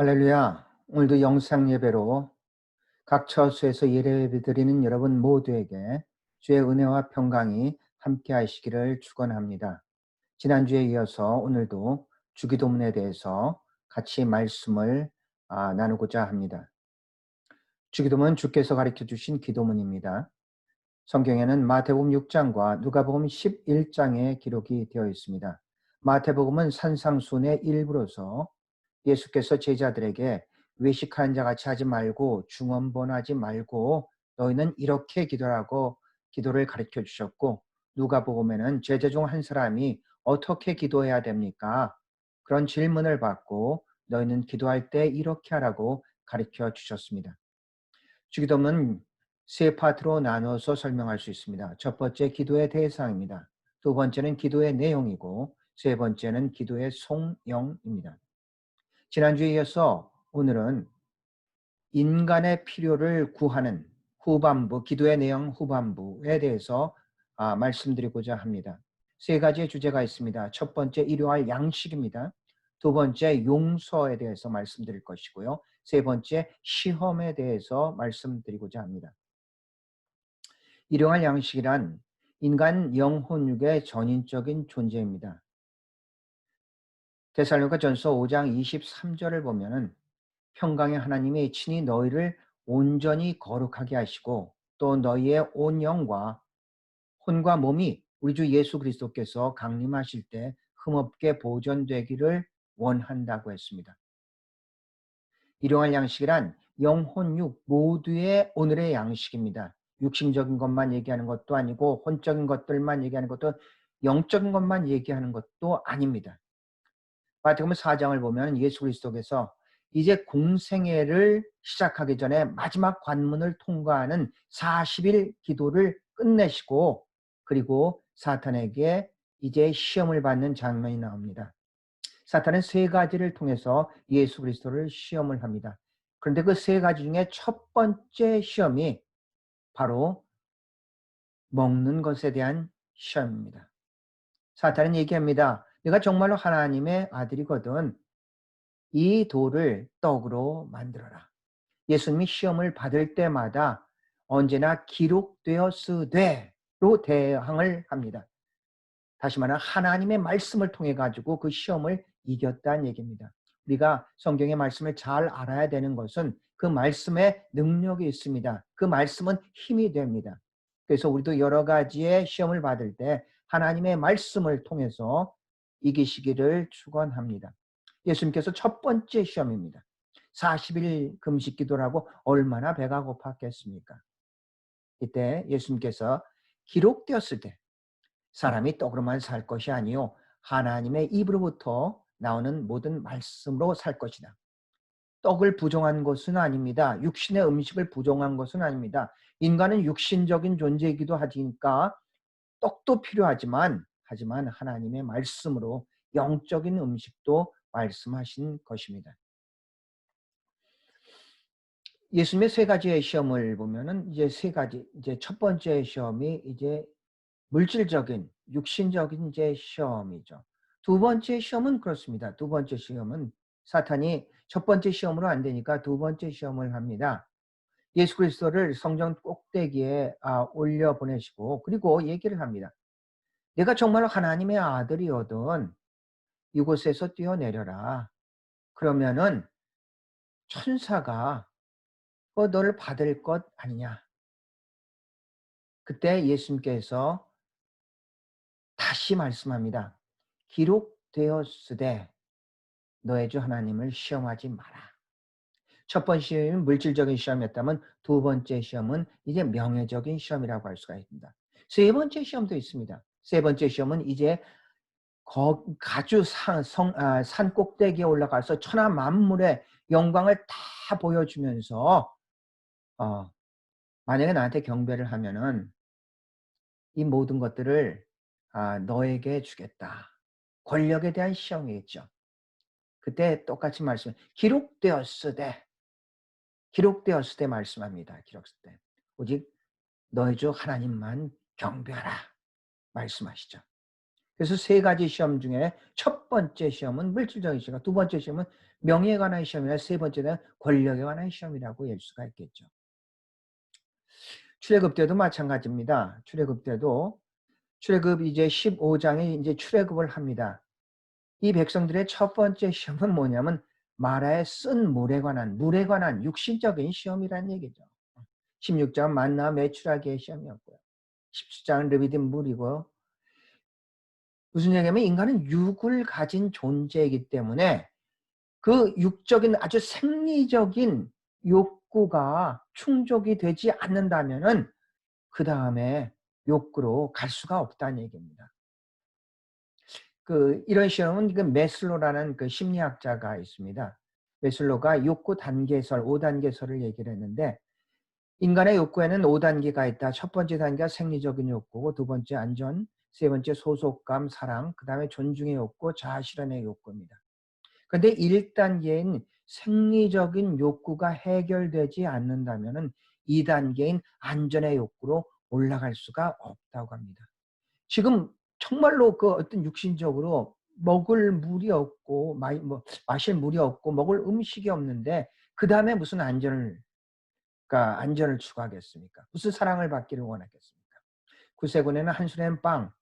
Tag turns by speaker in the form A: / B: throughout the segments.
A: 할렐루야. 오늘도 영상 예배로 각 처수에서 예배 드리는 여러분 모두에게 주의 은혜와 평강이 함께 하시기를 축원합니다. 지난주에 이어서 오늘도 주기도문에 대해서 같이 말씀을 아, 나누고자 합니다. 주기도문 주께서 가르쳐 주신 기도문입니다. 성경에는 마태복음 6장과 누가복음 11장에 기록이 되어 있습니다. 마태복음은 산상순의 일부로서 예수께서 제자들에게 외식하는 자 같이 하지 말고 중언번하지 말고 너희는 이렇게 기도하고 기도를 가르쳐 주셨고 누가복음에는 제자 중 한 사람이 어떻게 기도해야 됩니까? 그런 질문을 받고 너희는 기도할 때 이렇게 하라고 가르쳐 주셨습니다. 주기도문 세 파트로 나눠서 설명할 수 있습니다. 첫 번째 기도의 대상입니다. 두 번째는 기도의 내용이고 세 번째는 기도의 송영입니다. 지난주에 이어서 오늘은 인간의 필요를 구하는 후반부, 기도의 내용 후반부에 대해서 아, 말씀드리고자 합니다. 세 가지의 주제가 있습니다. 첫 번째, 일용할 양식입니다. 두 번째, 용서에 대해서 말씀드릴 것이고요. 세 번째, 시험에 대해서 말씀드리고자 합니다. 일용할 양식이란 인간 영혼육의 전인적인 존재입니다. 데살로가 전서 5장 23절을 보면은 평강의 하나님이 친히 너희를 온전히 거룩하게 하시고 또 너희의 온 영과 혼과 몸이 우리 주 예수 그리스도께서 강림하실 때 흠없게 보존되기를 원한다고 했습니다. 일용할 양식이란 영혼육 모두의 오늘의 양식입니다. 육신적인 것만 얘기하는 것도 아니고 혼적인 것들만 얘기하는 것도 영적인 것만 얘기하는 것도 아닙니다. 마태복음 4장을 보면 예수 그리스도께서 이제 공생애를 시작하기 전에 마지막 관문을 통과하는 40일 기도를 끝내시고 그리고 사탄에게 이제 시험을 받는 장면이 나옵니다. 사탄은 세 가지를 통해서 예수 그리스도를 시험을 합니다. 그런데 그 세 가지 중에 첫 번째 시험이 바로 먹는 것에 대한 시험입니다. 사탄은 얘기합니다. 내가 정말로 하나님의 아들이거든. 이 돌을 떡으로 만들어라. 예수님이 시험을 받을 때마다 언제나 기록되었으되로 대항을 합니다. 다시 말하면 하나님의 말씀을 통해 가지고 그 시험을 이겼다는 얘기입니다. 우리가 성경의 말씀을 잘 알아야 되는 것은 그 말씀에 능력이 있습니다. 그 말씀은 힘이 됩니다. 그래서 우리도 여러 가지의 시험을 받을 때 하나님의 말씀을 통해서 이기시기를 축원합니다. 예수님께서 첫 번째 시험입니다. 40일 금식 기도를 하고 얼마나 배가 고팠겠습니까? 이때 예수님께서 기록되었을 때 사람이 떡으로만 살 것이 아니요 하나님의 입으로부터 나오는 모든 말씀으로 살 것이다. 떡을 부정한 것은 아닙니다. 육신의 음식을 부정한 것은 아닙니다. 인간은 육신적인 존재이기도 하니까 떡도 필요하지만 하지만 하나님의 말씀으로 영적인 음식도 말씀하신 것입니다. 예수님의 세 가지의 시험을 보면은 이제 세 가지 이제 첫 번째 시험이 이제 물질적인 육신적인 이제 시험이죠. 두 번째 시험은 그렇습니다. 두 번째 시험은 사탄이 첫 번째 시험으로 안 되니까 두 번째 시험을 합니다. 예수 그리스도를 성전 꼭대기에 아, 올려 보내시고 그리고 얘기를 합니다. 내가 정말 하나님의 아들이거든 이곳에서 뛰어내려라. 그러면은 천사가 어, 너를 받을 것 아니냐. 그때 예수님께서 다시 말씀합니다. 기록되었으되 너의 주 하나님을 시험하지 마라. 첫 번째 시험은 물질적인 시험이었다면 두 번째 시험은 이제 명예적인 시험이라고 할 수가 있습니다. 세 번째 시험도 있습니다. 세 번째 시험은 이제 가주 산, 성, 아, 산 꼭대기에 올라가서 천하 만물의 영광을 다 보여주면서 어, 만약에 나한테 경배를 하면은 이 모든 것들을 아, 너에게 주겠다. 권력에 대한 시험이겠죠. 그때 똑같이 말씀 기록되었으되 기록되었을 말씀합니다. 기록했을 때 오직 너희 주 하나님만 경배하라. 말씀하시죠. 그래서 세 가지 시험 중에 첫 번째 시험은 물질적인 시험, 두 번째 시험은 명예에 관한 시험이나 세 번째는 권력에 관한 시험이라고 할 수가 있겠죠. 출애굽 때도 마찬가지입니다. 출애굽 때도 출애굽 이제 15장에 이제 출애굽을 합니다. 이 백성들의 첫 번째 시험은 뭐냐면 마라에 쓴 물에 관한 물에 관한 육신적인 시험이라는 얘기죠. 16장은 만나 매출하기의 시험이었고요. 17장은 르비딘 물이고요. 무슨 얘기냐면 인간은 육을 가진 존재이기 때문에 그 육적인 아주 생리적인 욕구가 충족이 되지 않는다면은 그 다음에 욕구로 갈 수가 없다는 얘기입니다. 그 이런 시험은 그 메슬로라는 그 심리학자가 있습니다. 메슬로가 욕구 단계설, 5단계설을 얘기를 했는데 인간의 욕구에는 5단계가 있다. 첫 번째 단계가 생리적인 욕구고 두 번째 안전, 세 번째 소속감, 사랑, 그 다음에 존중의 욕구, 자아 실현의 욕구입니다. 그런데 1단계인 생리적인 욕구가 해결되지 않는다면 2단계인 안전의 욕구로 올라갈 수가 없다고 합니다. 지금 정말로 그 어떤 육신적으로 먹을 물이 없고 마, 뭐, 마실 물이 없고 먹을 음식이 없는데 그 다음에 무슨 안전을 안전을 추구하겠습니까? 무슨 사랑을 받기를 원하겠습니까? 구세군에는 한 손에는 빵,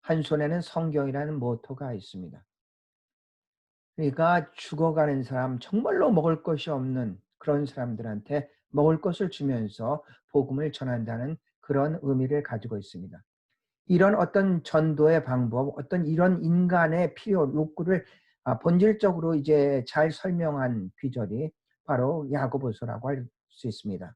A: 한 손에는 성경이라는 모토가 있습니다. 그러니까 죽어가는 사람, 정말로 먹을 것이 없는 그런 사람들한테 먹을 것을 주면서 복음을 전한다는 그런 의미를 가지고 있습니다. 이런 어떤 전도의 방법, 어떤 이런 인간의 필요, 욕구를 아, 본질적으로 이제 잘 설명한 귀절이 바로 야고보서라고 할 수 있습니다.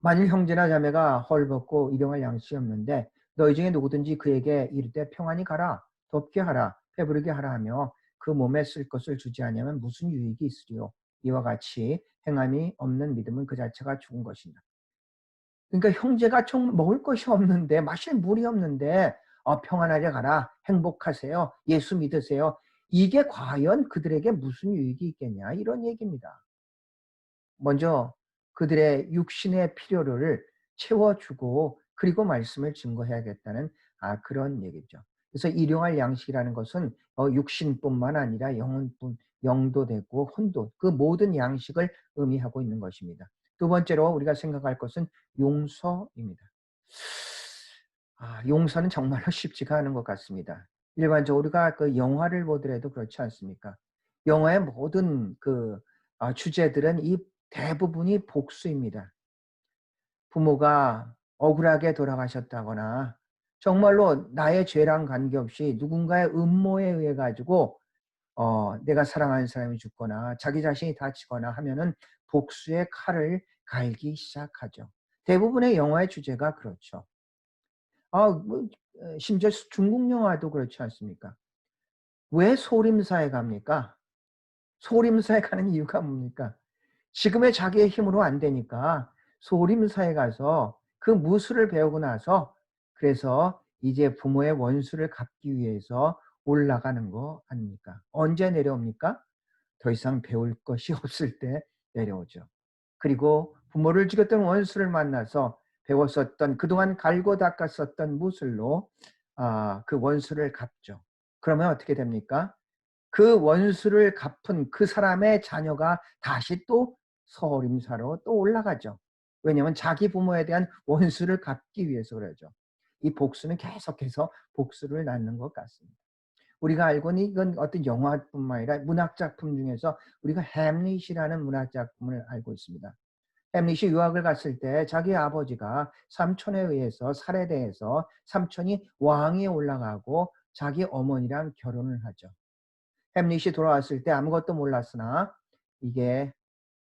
A: 만일 형제나 자매가 헐벗고 일용할 양식이 없는데 너희 중에 누구든지 그에게 이르되 평안히 가라, 덥게 하라, 배부르게 하라 하며 그 몸에 쓸 것을 주지 않으면 무슨 유익이 있으리요? 이와 같이 행함이 없는 믿음은 그 자체가 죽은 것이다. 그러니까 형제가 좀 먹을 것이 없는데 마실 물이 없는데 어, 평안하게 가라 행복하세요 예수 믿으세요 이게 과연 그들에게 무슨 유익이 있겠냐 이런 얘기입니다. 먼저 그들의 육신의 필요를 채워주고 그리고 말씀을 증거해야겠다는 아, 그런 얘기죠. 그래서 일용할 양식이라는 것은 어, 육신뿐만 아니라 영혼뿐 영도 되고 혼도 그 모든 양식을 의미하고 있는 것입니다. 두 번째로 우리가 생각할 것은 용서입니다. 아, 용서는 정말로 쉽지가 않은 것 같습니다. 일반적으로 우리가 그 영화를 보더라도 그렇지 않습니까? 영화의 모든 그 아, 주제들은 이 대부분이 복수입니다. 부모가 억울하게 돌아가셨다거나 정말로 나의 죄랑 관계없이 누군가의 음모에 의해 가지고 어, 내가 사랑하는 사람이 죽거나 자기 자신이 다치거나 하면은 복수의 칼을 갈기 시작하죠. 대부분의 영화의 주제가 그렇죠. 아, 뭐, 심지어 중국 영화도 그렇지 않습니까? 왜 소림사에 갑니까? 소림사에 가는 이유가 뭡니까? 지금의 자기의 힘으로 안 되니까 소림사에 가서 그 무술을 배우고 나서 그래서 이제 부모의 원수를 갚기 위해서 올라가는 거 아닙니까? 언제 내려옵니까? 더 이상 배울 것이 없을 때 내려오죠. 그리고 부모를 죽였던 원수를 만나서 배웠었던 그동안 갈고 닦았었던 무술로 아, 그 원수를 갚죠. 그러면 어떻게 됩니까? 그 원수를 갚은 그 사람의 자녀가 다시 또 서림사로 또 올라가죠. 왜냐하면 자기 부모에 대한 원수를 갚기 위해서 그러죠. 이 복수는 계속해서 복수를 낳는 것 같습니다. 우리가 알고는 이건 어떤 영화뿐만 아니라 문학작품 중에서 우리가 햄릿이라는 문학작품을 알고 있습니다. 햄릿이 유학을 갔을 때 자기 아버지가 삼촌에 의해서 살해돼서 삼촌이 왕위에 올라가고 자기 어머니랑 결혼을 하죠. 햄릿이 돌아왔을 때 아무것도 몰랐으나 이게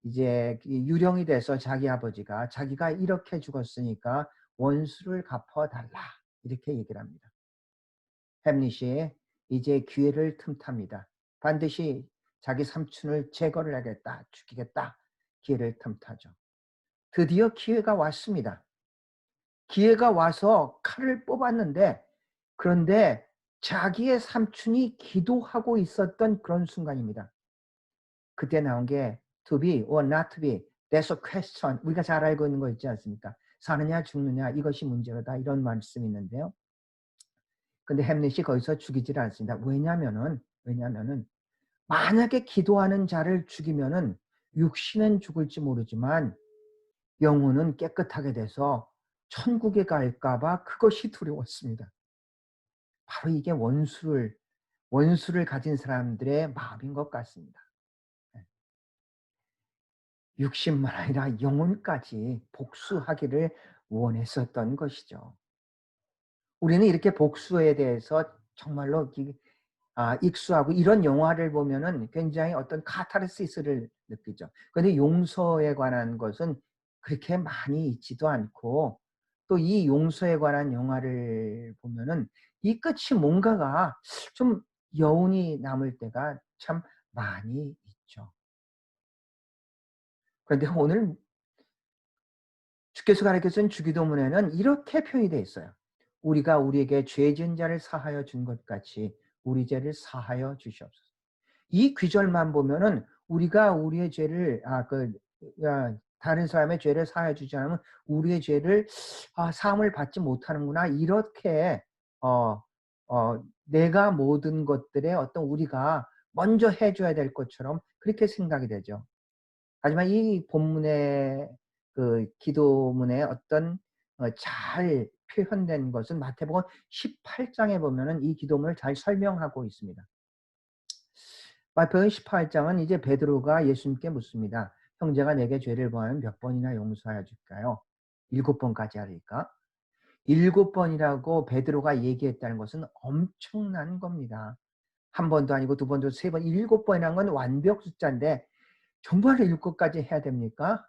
A: 이제 유령이 돼서 자기 아버지가 자기가 이렇게 죽었으니까 원수를 갚아달라 이렇게 얘기를 합니다. 햄릿이 이제 기회를 틈탑니다. 반드시 자기 삼촌을 제거를 하겠다, 죽이겠다 기회를 틈타죠. 드디어 기회가 왔습니다. 기회가 와서 칼을 뽑았는데 그런데 자기의 삼촌이 기도하고 있었던 그런 순간입니다. 그때 나온 게 to be or not to be that's a question 우리가 잘 알고 있는 거 있지 않습니까? 사느냐 죽느냐 이것이 문제로다 이런 말씀이 있는데요. 근데 햄릿이 거기서 죽이질 않습니다. 왜냐면은 왜냐면은 만약에 기도하는 자를 죽이면은 육신은 죽을지 모르지만 영혼은 깨끗하게 돼서 천국에 갈까 봐 그것이 두려웠습니다. 바로 이게 원수를 원수를 가진 사람들의 마음인 것 같습니다. 예. 육신만 아니라 영혼까지 복수하기를 원했었던 것이죠. 우리는 이렇게 복수에 대해서 정말로 아, 익수하고 이런 영화를 보면은 굉장히 어떤 카타르시스를 느끼죠. 그런데 용서에 관한 것은 그렇게 많이 있지도 않고 또 이 용서에 관한 영화를 보면은 이 끝이 뭔가가 좀 여운이 남을 때가 참 많이 있죠. 그런데 오늘 주께서 가르쳐준 주기도문에는 이렇게 표현이 되어 있어요. 우리가 우리에게 죄 지은 자를 사하여 준 것 같이 우리 죄를 사하여 주시옵소서. 이 귀절만 보면은 우리가 우리의 죄를 아그 아, 다른 사람의 죄를 사하여 주지 않으면 우리의 죄를 아, 사함을 받지 못하는구나 이렇게 어, 어, 내가 모든 것들에 어떤 우리가 먼저 해줘야 될 것처럼 그렇게 생각이 되죠. 하지만 이 본문의 그 기도문에 어떤 어, 잘 표현된 것은 마태복음 18장에 보면은 이 기도문을 잘 설명하고 있습니다. 마태복음 18장은 이제 베드로가 예수님께 묻습니다. 형제가 내게 죄를 범하면 몇 번이나 용서하여 줄까요? 일곱 번까지 하리까? 일곱 번이라고 베드로가 얘기했다는 것은 엄청난 겁니다. 한 번도 아니고 두 번도 세 번, 일곱 번이라는 건 완벽 숫자인데 정말로 일곱 가지 해야 됩니까?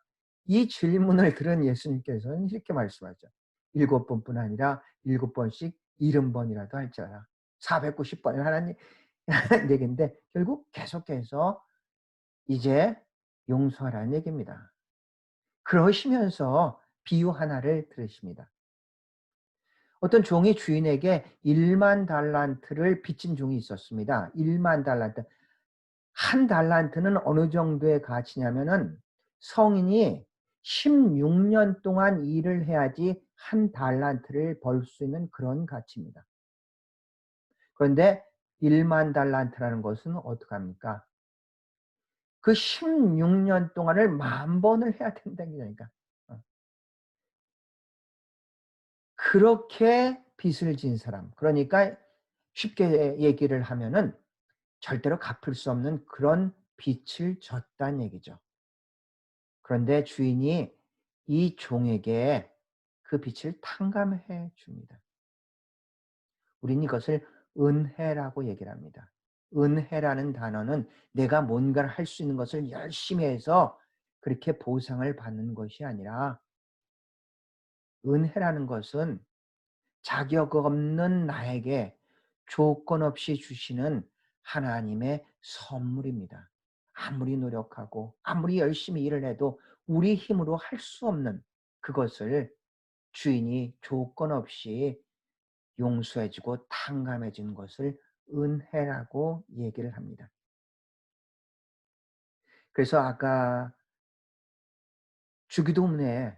A: 이 질문을 들은 예수님께서는 이렇게 말씀하죠. 일곱 번뿐 아니라 일곱 번씩 일흔 번이라도 할지어라. 490번을 하나님 얘기인데 결국 계속해서 이제 용서하라는 얘기입니다. 그러시면서 비유 하나를 들으십니다. 어떤 종이 주인에게 1만 달란트를 빚진 종이 있었습니다. 1만 달란트. 한 달란트는 어느 정도의 가치냐면은 성인이 16년 동안 일을 해야지 한 달란트를 벌 수 있는 그런 가치입니다. 그런데 1만 달란트라는 것은 어떻게 합니까? 그 16년 동안을 만 번을 해야 된다는 거니까. 어. 그렇게 빚을 진 사람. 그러니까 쉽게 얘기를 하면은 절대로 갚을 수 없는 그런 빚을 졌다는 얘기죠. 그런데 주인이 이 종에게 그 빛을 탕감해 줍니다. 우린 이것을 은혜라고 얘기를 합니다. 은혜라는 단어는 내가 뭔가를 할 수 있는 것을 열심히 해서 그렇게 보상을 받는 것이 아니라 은혜라는 것은 자격 없는 나에게 조건 없이 주시는 하나님의 선물입니다. 아무리 노력하고 아무리 열심히 일을 해도 우리 힘으로 할 수 없는 그것을 주인이 조건 없이 용서해 주고 탕감해 준 것을 은혜라고 얘기를 합니다. 그래서 아까 주기도문에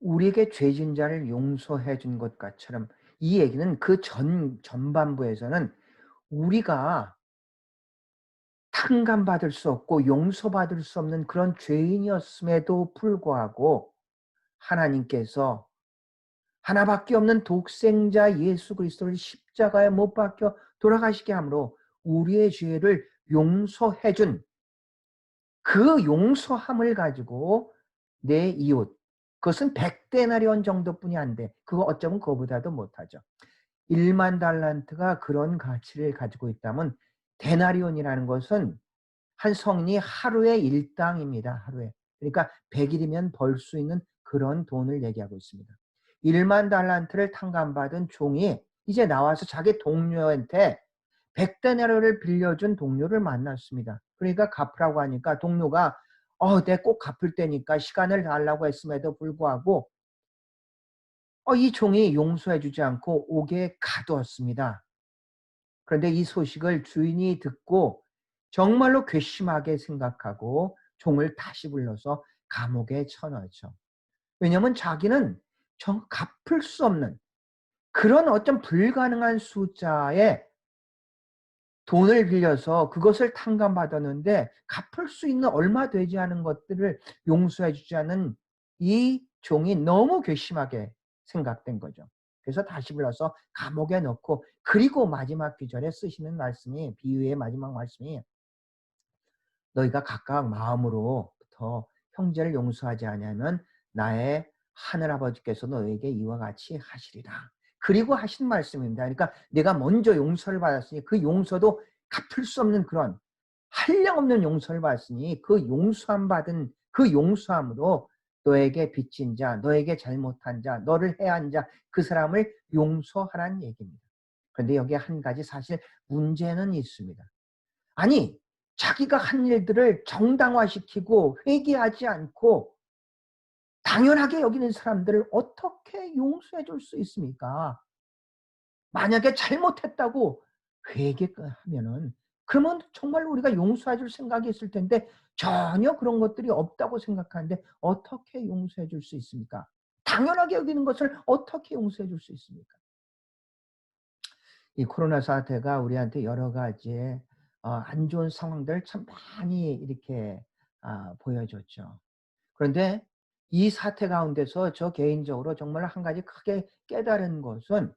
A: 우리에게 죄진 자를 용서해 준 것처럼 이 얘기는 그 전 전반부에서는 우리가 탕감받을 수 없고 용서받을 수 없는 그런 죄인이었음에도 불구하고 하나님께서 하나밖에 없는 독생자 예수 그리스도를 십자가에 못 박혀 돌아가시게 함으로 우리의 죄를 용서해 준 그 용서함을 가지고 내 이웃 그것은 백대나리온 정도뿐이 안 돼. 그거 어쩌면 그거보다도 못하죠. 1만 달란트가 그런 가치를 가지고 있다면 데나리온이라는 것은 한 성인이 하루의 일당입니다. 하루에. 그러니까 100일이면 벌 수 있는 그런 돈을 얘기하고 있습니다. 1만 달란트를 탕감받은 종이 이제 나와서 자기 동료한테 100데나리온을 빌려준 동료를 만났습니다. 그러니까 갚으라고 하니까 동료가 어, 내 꼭 갚을 때니까 시간을 달라고 했음에도 불구하고 어, 이 종이 용서해 주지 않고 옥에 가두었습니다. 그런데 이 소식을 주인이 듣고 정말로 괘씸하게 생각하고 종을 다시 불러서 감옥에 쳐넣죠. 왜냐하면 자기는 정 갚을 수 없는 그런 어떤 불가능한 숫자에 돈을 빌려서 그것을 탕감받았는데 갚을 수 있는 얼마 되지 않은 것들을 용서해 주지 않은 이 종이 너무 괘씸하게 생각된 거죠. 그래서 다시 불러서 감옥에 넣고 그리고 마지막 기절에 쓰시는 말씀이 비유의 마지막 말씀이 너희가 각각 마음으로부터 형제를 용서하지 않으면 나의 하늘 아버지께서 너에게 이와 같이 하시리라. 그리고 하신 말씀입니다. 그러니까 내가 먼저 용서를 받았으니 그 용서도 갚을 수 없는 그런 한량 없는 용서를 받았으니 그 용서함 받은 그 용서함으로 너에게 빚진 자, 너에게 잘못한 자, 너를 해한 자, 그 사람을 용서하라는 얘기입니다. 그런데 여기에 한 가지 사실 문제는 있습니다. 아니, 자기가 한 일들을 정당화시키고 회개하지 않고 당연하게 여기는 사람들을 어떻게 용서해 줄 수 있습니까? 만약에 잘못했다고 회개하면은 그러면 정말 우리가 용서해 줄 생각이 있을 텐데 전혀 그런 것들이 없다고 생각하는데 어떻게 용서해 줄 수 있습니까? 당연하게 여기는 것을 어떻게 용서해 줄 수 있습니까? 이 코로나 사태가 우리한테 여러 가지의 어, 안 좋은 상황들을 참 많이 이렇게 아, 보여줬죠. 그런데 이 사태 가운데서 저 개인적으로 정말 한 가지 크게 깨달은 것은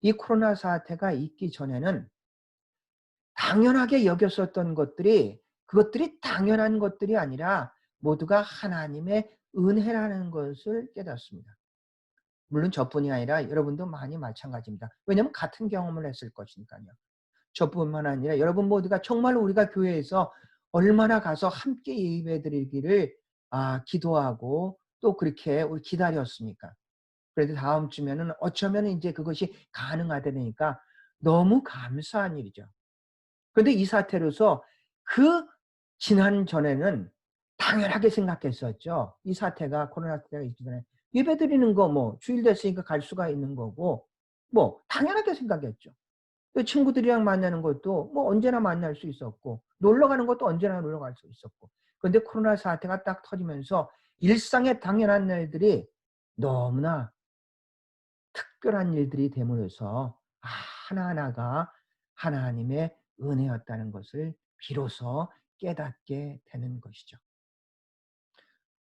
A: 이 코로나 사태가 있기 전에는 당연하게 여겼었던 것들이 그것들이 당연한 것들이 아니라 모두가 하나님의 은혜라는 것을 깨닫습니다. 물론 저뿐이 아니라 여러분도 많이 마찬가지입니다. 왜냐하면 같은 경험을 했을 것이니까요. 저뿐만 아니라 여러분 모두가 정말 우리가 교회에서 얼마나 가서 함께 예배 드리기를 아, 기도하고 또 그렇게 기다렸습니까? 그래도 다음 주면은 어쩌면 이제 그것이 가능하다니까 너무 감사한 일이죠. 그런데 이 사태로서 그 지난 전에는 당연하게 생각했었죠. 이 사태가 코로나 사태가 있기 전에 예배 드리는 거 뭐 주일 됐으니까 갈 수가 있는 거고 뭐 당연하게 생각했죠. 친구들이랑 만나는 것도 뭐 언제나 만날 수 있었고 놀러 가는 것도 언제나 놀러 갈 수 있었고 그런데 코로나 사태가 딱 터지면서 일상의 당연한 일들이 너무나 특별한 일들이 되면서 아, 하나하나가 하나님의 은혜였다는 것을 비로소 깨닫게 되는 것이죠.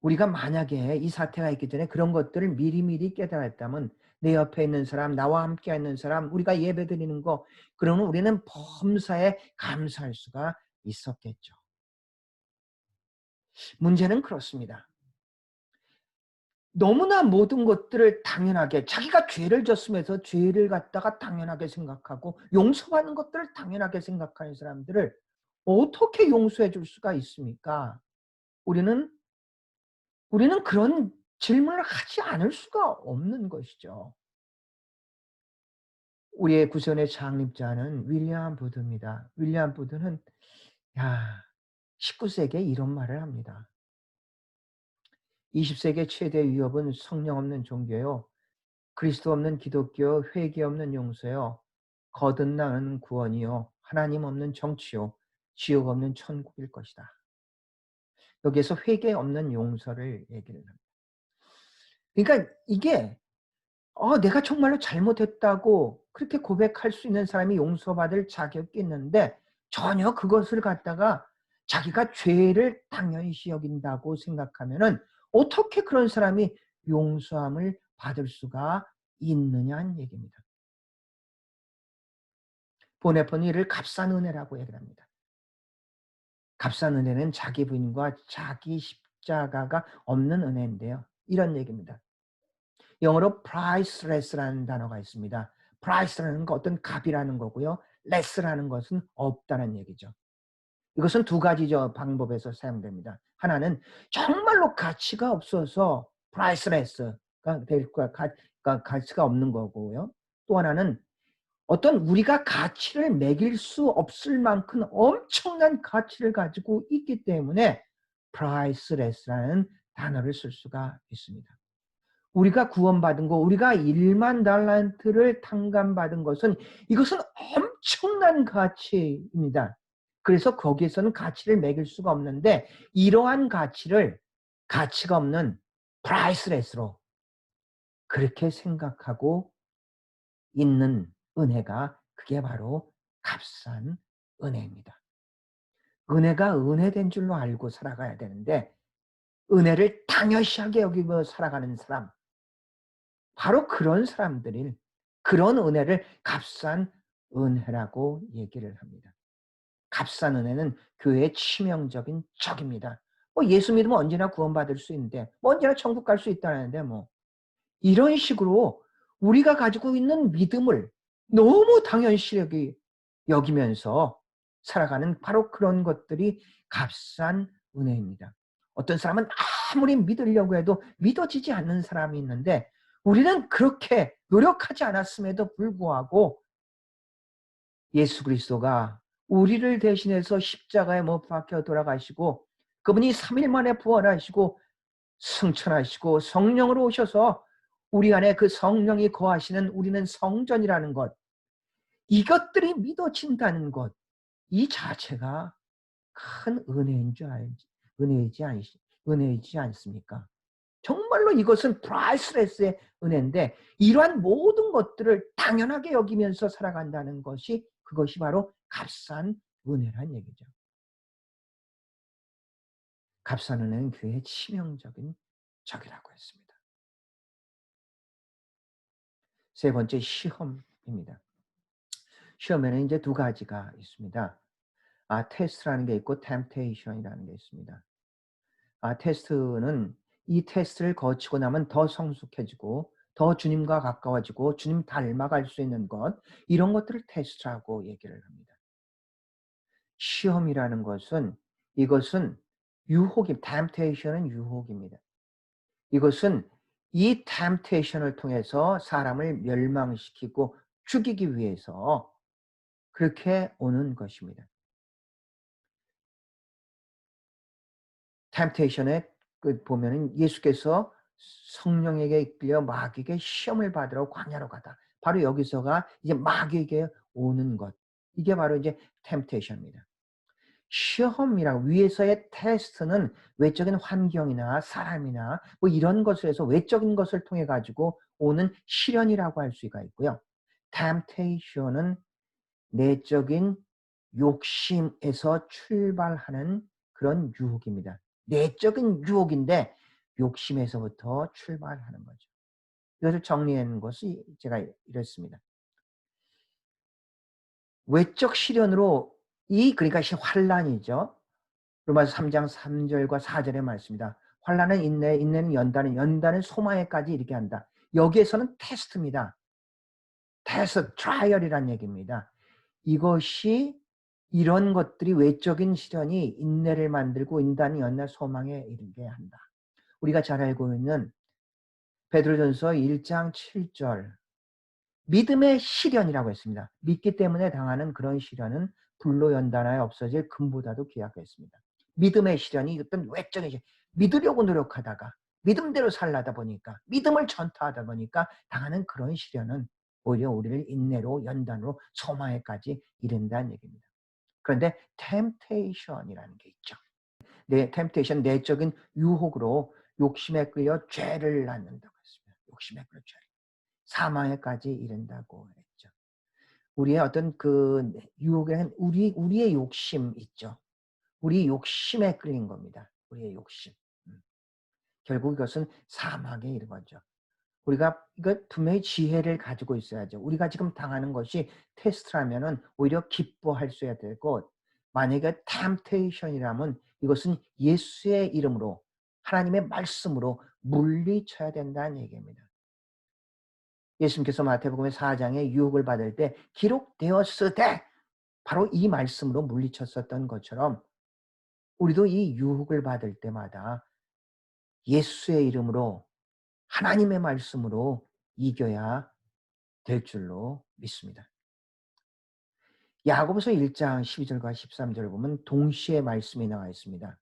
A: 우리가 만약에 이 사태가 있기 전에 그런 것들을 미리미리 깨달았다면 내 옆에 있는 사람, 나와 함께 있는 사람, 우리가 예배 드리는 거, 그러면 우리는 범사에 감사할 수가 있었겠죠. 문제는 그렇습니다. 너무나 모든 것들을 당연하게 자기가 죄를 졌으면서 죄를 갖다가 당연하게 생각하고 용서받는 것들을 당연하게 생각하는 사람들을 어떻게 용서해 줄 수가 있습니까? 우리는 우리는 그런 질문을 하지 않을 수가 없는 것이죠. 우리의 구선의 창립자는 윌리엄 부드입니다. 윌리엄 부드는 야 19세기에 이런 말을 합니다. 20세기 최대 위협은 성령 없는 종교요. 그리스도 없는 기독교, 회개 없는 용서요. 거듭나는 구원이요. 하나님 없는 정치요. 지옥 없는 천국일 것이다. 여기에서 회개 없는 용서를 얘기를 합니다. 그러니까 이게 어, 내가 정말로 잘못했다고 그렇게 고백할 수 있는 사람이 용서받을 자격이 있는데 전혀 그것을 갖다가 자기가 죄를 당연시 여긴다고 생각하면은 어떻게 그런 사람이 용서함을 받을 수가 있느냐는 얘기입니다. 보네폰 이를 값싼 은혜라고 얘기를 합니다. 값싼 은혜는 자기 부인과 자기 십자가가 없는 은혜인데요. 이런 얘기입니다. 영어로 priceless라는 단어가 있습니다. price라는 건 어떤 값이라는 거고요. less라는 것은 없다는 얘기죠. 이것은 두 가지 방법에서 사용됩니다. 하나는 정말로 가치가 없어서 priceless가 될 거야. 가치가 없는 거고요. 또 하나는 어떤 우리가 가치를 매길 수 없을 만큼 엄청난 가치를 가지고 있기 때문에 priceless라는 단어를 쓸 수가 있습니다. 우리가 구원받은 거, 우리가 1만 달란트를 탕감받은 것은 이것은 엄청난 가치입니다. 그래서 거기에서는 가치를 매길 수가 없는데 이러한 가치를 가치가 없는 프라이스레스로 그렇게 생각하고 있는 은혜가 그게 바로 값싼 은혜입니다. 은혜가 은혜된 줄로 알고 살아가야 되는데 은혜를 당연시하게 여기며 살아가는 사람 바로 그런 사람들이 그런 은혜를 값싼 은혜라고 얘기를 합니다. 값싼 은혜는 교회의 치명적인 적입니다. 뭐 예수 믿으면 언제나 구원받을 수 있는데 뭐 언제나 천국 갈 수 있다는데 뭐 이런 식으로 우리가 가지고 있는 믿음을 너무 당연시 여기면서 살아가는 바로 그런 것들이 값싼 은혜입니다. 어떤 사람은 아무리 믿으려고 해도 믿어지지 않는 사람이 있는데 우리는 그렇게 노력하지 않았음에도 불구하고 예수 그리스도가 우리를 대신해서 십자가에 못 박혀 돌아가시고 그분이 3일 만에 부활하시고 승천하시고 성령으로 오셔서 우리 안에 그 성령이 거하시는 우리는 성전이라는 것 이것들이 믿어진다는 것 이 자체가 큰 은혜인 줄 알지 은혜이지 않 은혜이지 않습니까? 정말로 이것은 프라이스레스의 은혜인데 이러한 모든 것들을 당연하게 여기면서 살아간다는 것이 그것이 바로 값싼 은혜란 얘기죠. 값싼 은혜는 교회의 치명적인 적이라고 했습니다. 세 번째 시험입니다. 시험에는 이제 두 가지가 있습니다. 아, 테스트라는 게 있고 템테이션이라는 게 있습니다. 아, 테스트는 이 테스트를 거치고 나면 더 성숙해지고 더 주님과 가까워지고 주님 닮아갈 수 있는 것 이런 것들을 테스트라고 얘기를 합니다. 시험이라는 것은 이것은 유혹이 템테이션은 유혹입니다. 이것은 이 템테이션을 통해서 사람을 멸망시키고 죽이기 위해서 그렇게 오는 것입니다. 템테이션에 그 보면은 예수께서 성령에게 이끌려 마귀에게 시험을 받으러 광야로 가다. 바로 여기서가 이제 마귀에게 오는 것. 이게 바로 이제 템테이션입니다. 시험이랑 위에서의 테스트는 외적인 환경이나 사람이나 뭐 이런 것에서 외적인 것을 통해 가지고 오는 시련이라고 할 수가 있고요. 템테이션은 내적인 욕심에서 출발하는 그런 유혹입니다. 내적인 유혹인데 욕심에서부터 출발하는 거죠. 이것을 정리한 것이 제가 이랬습니다. 외적 시련으로 이 그러니까 환란이죠. 로마서 3장 3절과 4절의 말씀입니다. 환란은 인내, 인내는 연단은 연단은 소망에까지 이르게 한다. 여기에서는 테스트입니다. 테스트, 트라이얼이란 얘기입니다. 이것이 이런 것들이 외적인 시련이 인내를 만들고 인단이 연나 소망에 이르게 한다. 우리가 잘 알고 있는 베드로전서 1장 7절 믿음의 시련이라고 했습니다. 믿기 때문에 당하는 그런 시련은 불로 연단하여 없어질 금보다도 귀하겠습니다. 믿음의 시련이 어떤 외적인 시련, 믿으려고 노력하다가 믿음대로 살라다 보니까 믿음을 전파하다 보니까 당하는 그런 시련은 오히려 우리를 인내로 연단으로 소망에까지 이른다는 얘기입니다. 그런데 템테이션이라는 게 있죠. 내 템테이션 내적인 유혹으로 욕심에 끌려 죄를 낳는다고 했습니다. 욕심에 끌려 죄 사망에까지 이른다고. 우리의 어떤 그 유혹에는 우리 우리의 욕심 있죠. 우리 욕심에 끌린 겁니다. 우리의 욕심. 음. 결국 이것은 사망에 이른 거죠. 우리가 이거 분명히 지혜를 가지고 있어야죠. 우리가 지금 당하는 것이 테스트라면은 오히려 기뻐할 수 있어야 되고 만약에 템테이션이라면 이것은 예수의 이름으로 하나님의 말씀으로 물리쳐야 된다는 얘기입니다. 예수님께서 마태복음의 4장에 유혹을 받을 때 기록되었으되 바로 이 말씀으로 물리쳤었던 것처럼 우리도 이 유혹을 받을 때마다 예수의 이름으로 하나님의 말씀으로 이겨야 될 줄로 믿습니다. 야고보서 1장 12절과 13절을 보면 동시에 말씀이 나와 있습니다.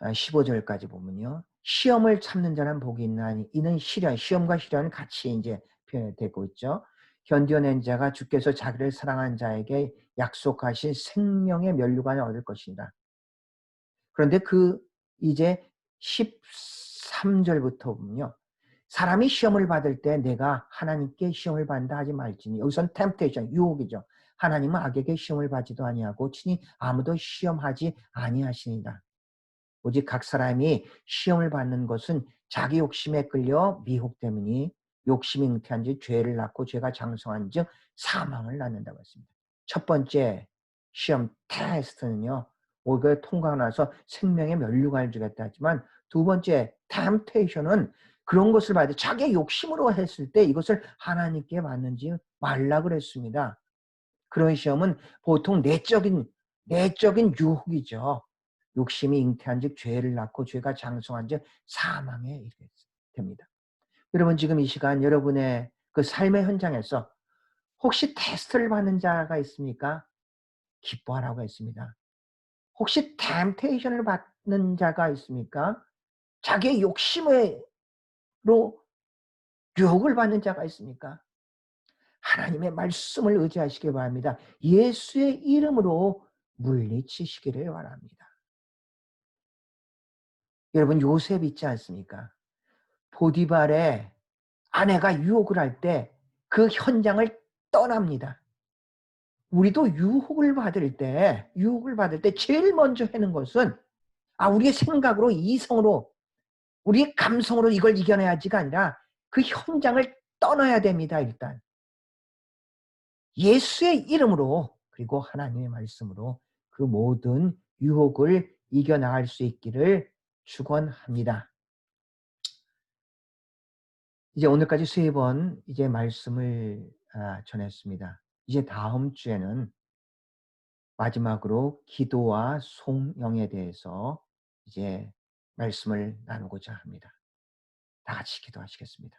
A: 15절까지 아, 보면요. 시험을 참는 자는 복이 있나니 이는 시련, 시험과 시련은 같이 이제 표현되고 있죠. 견뎌낸 자가 주께서 자기를 사랑한 자에게 약속하신 생명의 면류관을 얻을 것입니다. 그런데 그 이제 13절부터 보면요. 사람이 시험을 받을 때 내가 하나님께 시험을 받는다 하지 말지니 여기선 템테이션 유혹이죠. 하나님은 악에게 시험을 받지도 아니하고 친히 아무도 시험하지 아니하시니라. 오직 각 사람이 시험을 받는 것은 자기 욕심에 끌려 미혹 때문이 욕심이 잉태한 지 죄를 낳고 죄가 장성한 즉 사망을 낳는다고 했습니다. 첫 번째 시험 테스트는요. 오히려 통과하고 나서 생명의 면류관을 주겠다 하지만 두 번째 템테이션은 그런 것을 봐야 돼. 자기 욕심으로 했을 때 이것을 하나님께 받는지 말라 그랬습니다. 그런 시험은 보통 내적인 내적인 유혹이죠. 욕심이 잉태한 즉 죄를 낳고 죄가 장성한 즉 사망에 이르게 됩니다. 여러분 지금 이 시간 여러분의 그 삶의 현장에서 혹시 테스트를 받는 자가 있습니까? 기뻐하라고 했습니다. 혹시 템테이션을 받는 자가 있습니까? 자기의 욕심으로 유혹을 받는 자가 있습니까? 하나님의 말씀을 의지하시기 바랍니다. 예수의 이름으로 물리치시기를 바랍니다. 여러분 요셉 있지 않습니까? 보디발의 아내가 유혹을 할 때 그 현장을 떠납니다. 우리도 유혹을 받을 때, 유혹을 받을 때 제일 먼저 하는 것은 아 우리의 생각으로 이성으로 우리의 감성으로 이걸 이겨내야지가 아니라 그 현장을 떠나야 됩니다. 일단 예수의 이름으로 그리고 하나님의 말씀으로 그 모든 유혹을 이겨나갈 수 있기를 축원합니다. 이제 오늘까지 세 번 이제 말씀을 아, 전했습니다. 이제 다음 주에는 마지막으로 기도와 송영에 대해서 이제 말씀을 나누고자 합니다. 다 같이 기도하시겠습니다.